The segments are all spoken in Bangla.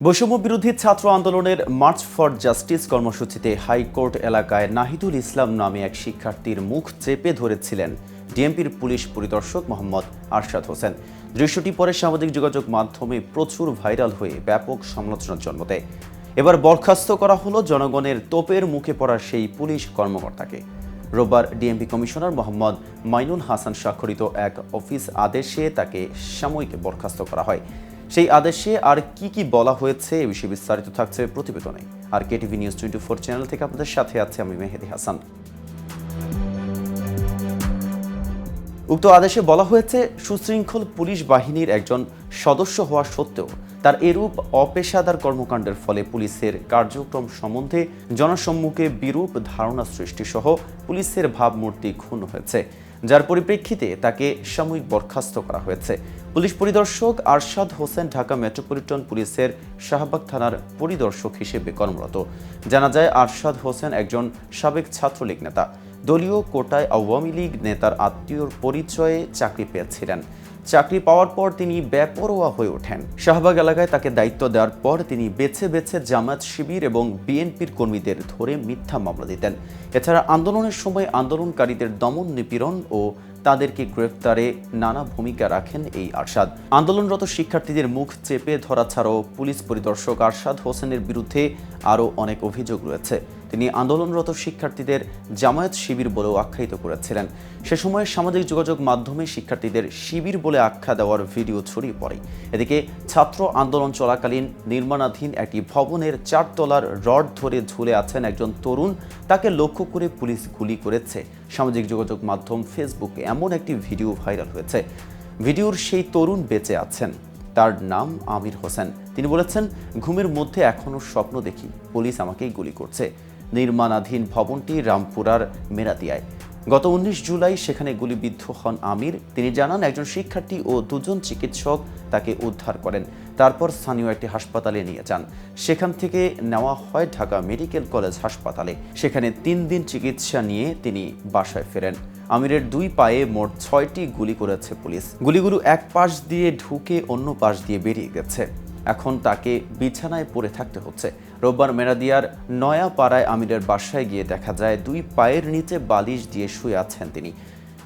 বৈষম্য বিরোধী ছাত্র আন্দোলনের মার্চ ফর জাস্টিস কর্মসূচিতে হাইকোর্ট এলাকায় নাহিদুল ইসলাম নামে এক শিক্ষার্থীর মুখ চেপে ধরেছিলেন ডিএমপির পুলিশ পরিদর্শক মোহাম্মদ আরশাদ হোসেন। দৃশ্যটি পরে সামাজিক যোগাযোগ মাধ্যমে প্রচুর ভাইরাল হয়ে ব্যাপক সমালোচনার জন্ম দেয়। এবার বরখাস্ত করা হলো জনগণের তোপের মুখে পড়া সেই পুলিশ কর্মকর্তাকে। রোববার ডিএমপি কমিশনার মোহাম্মদ মাইনুল হাসান স্বাক্ষরিত এক অফিস আদেশে তাকে সাময়িক বরখাস্ত করা হয়। সেই আদেশে আর কি কি বলা হয়েছে এ বিষয়ে বিস্তারিত থাকছে প্রতিবেদনে। আর KTV news twenty four channel থেকে আপনাদের সাথে আছে আমি মেহেদি হাসান। উক্ত আদেশে বলা হয়েছে, সুশৃঙ্খল পুলিশ বাহিনীর একজন সদস্য হওয়া সত্ত্বেও তার এরূপ অপেশাদার কর্মকাণ্ডের ফলে পুলিশের কার্যক্রম সম্বন্ধে জনসম্মুখে বিরূপ ধারণা সৃষ্টি সহ পুলিশের ভাবমূর্তি ক্ষুণ্ণ হয়েছে। যার পরিপ্রেক্ষিতে তাকে সাময়িক বরখাস্ত করা হয়েছে। পুলিশ পরিদর্শক আরশাদ হোসেন ঢাকা মেট্রোপলিটন পুলিশের শাহবাগ থানার পরিদর্শক হিসেবে কর্মরত। জানা যায়, আরশাদ হোসেন একজন সাবেক ছাত্রলীগ নেতা। দলীয় কোটায় আওয়ামী লীগ নেতার আত্মীয়র পরিচয়ে চাকরি পেয়েছিলেন। চাকরি পাওয়ার পর তিনি বেপরোয়া হয়ে ওঠেন। শাহবাগ এলাকায় তাকে দায়িত্ব দেওয়ার পর তিনি বেছে বেছে জামাত শিবির এবং বিএনপির কর্মীদের ধরে মিথ্যা মামলা দিতেন। এছাড়া আন্দোলনের সময় আন্দোলনকারীদের দমন নিপীড়ন ও তাদেরকে গ্রেফতারে নানা ভূমিকা রাখেন এই আরশাদ। আন্দোলনরত শিক্ষার্থীদের মুখ চেপে ধরা ছাড়াও পুলিশ পরিদর্শক আরশাদ হোসেনের বিরুদ্ধে আরও অনেক অভিযোগ রয়েছে। তিনি আন্দোলনরত শিক্ষার্থীদের জামায়াত শিবির বলেও আখ্যায়িত করেছিলেন। সে সময় সামাজিক যোগাযোগ মাধ্যমে শিক্ষার্থীদের শিবির বলে আখ্যা দেওয়ার ভিডিও ছড়িয়ে পড়ে। এদিকে ছাত্র আন্দোলন চলাকালীন নির্মাণাধীন একটি ভবনের চারতলার রড ধরে ঝুলে আছেন একজন তরুণ। তাকে লক্ষ্য করে পুলিশ গুলি করেছে। সামাজিক যোগাযোগ মাধ্যম ফেসবুকে এমন একটি ভিডিও ভাইরাল হয়েছে। ভিডিওর সেই তরুণ বেঁচে আছেন। তার নাম আমির হোসেন। তিনি বলেছেন, ঘুমের মধ্যে এখনও স্বপ্ন দেখি। পুলিশ আমাকেই গুলি করছে। নির্মাণাধীন ভবনটি রামপুরার মেরাদিয়ায়। গত উনিশ জুলাই সেখানে গুলিবিদ্ধ হন আমির। তিনি জানান, একজন শিক্ষার্থী ও দুজন চিকিৎসক তাকে উদ্ধার করেন। তারপর স্থানীয় একটি হাসপাতালে নিয়ে যান। সেখান থেকে নেওয়া হয় ঢাকা মেডিকেল কলেজ হাসপাতালে। সেখানে তিন দিন চিকিৎসা নিয়ে তিনি বাসায় ফেরেন। আমিরের দুই পায়ে মোট ছয়টি গুলি করেছে পুলিশ। গুলিগুলো এক পাশ দিয়ে ঢুকে অন্য পাশ দিয়ে বেরিয়ে গেছে। এখন তাকে বিছানায় পড়ে থাকতে হচ্ছে। রোববার মেরাদিয়ার নয়াপাড়ায় আমিরের বাসায় গিয়ে দেখা যায়, দুই পায়ের নিচে বালিশ দিয়ে শুয়ে আছেন তিনি।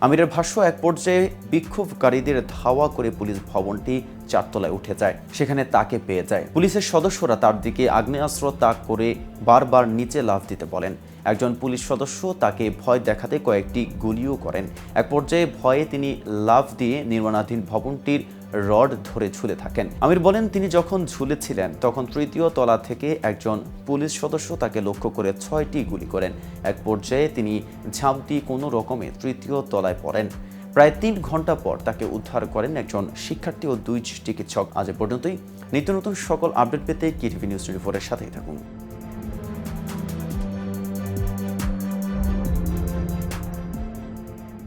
আমিরের ভাষ্য, এক পর্যায়ে বিক্ষোভকারীদের ধাওয়া করে পুলিশ ভবনটি চারতলায় উঠে যায়, সেখানে তাকে পেয়ে যায়। পুলিশের সদস্যরা তার দিকে আগ্নেয়াস্ত্র তাক করে বারবার নিচে লাফ দিতে বলেন। একজন পুলিশ সদস্য তাকে ভয় দেখাতে কয়েকটি গুলিও করেন। এক পর্যায়ে ভয়ে তিনি লাফ দিয়ে নির্মাণাধীন ভবনটির রড ধরে ঝুলে থাকেন। আমির বলেন, তিনি যখন ঝুলেছিলেন, তখন তৃতীয় তলা থেকে একজন পুলিশ সদস্য তাকে লক্ষ্য করে ছয়টি গুলি করেন। এক পর্যায়ে তিনি ঝাঁপ দিয়ে কোনো রকমে তৃতীয় তলায় পড়েন। প্রায় তিন ঘণ্টা পর তাকে উদ্ধার করেন একজন শিক্ষার্থী ও দুই চিকিৎসক। আজ পর্যন্তই। নিত্য নতুন সকল আপডেট পেতে কেটিভি নিউজ টোয়েন্টি ফোরের সাথেই থাকুন।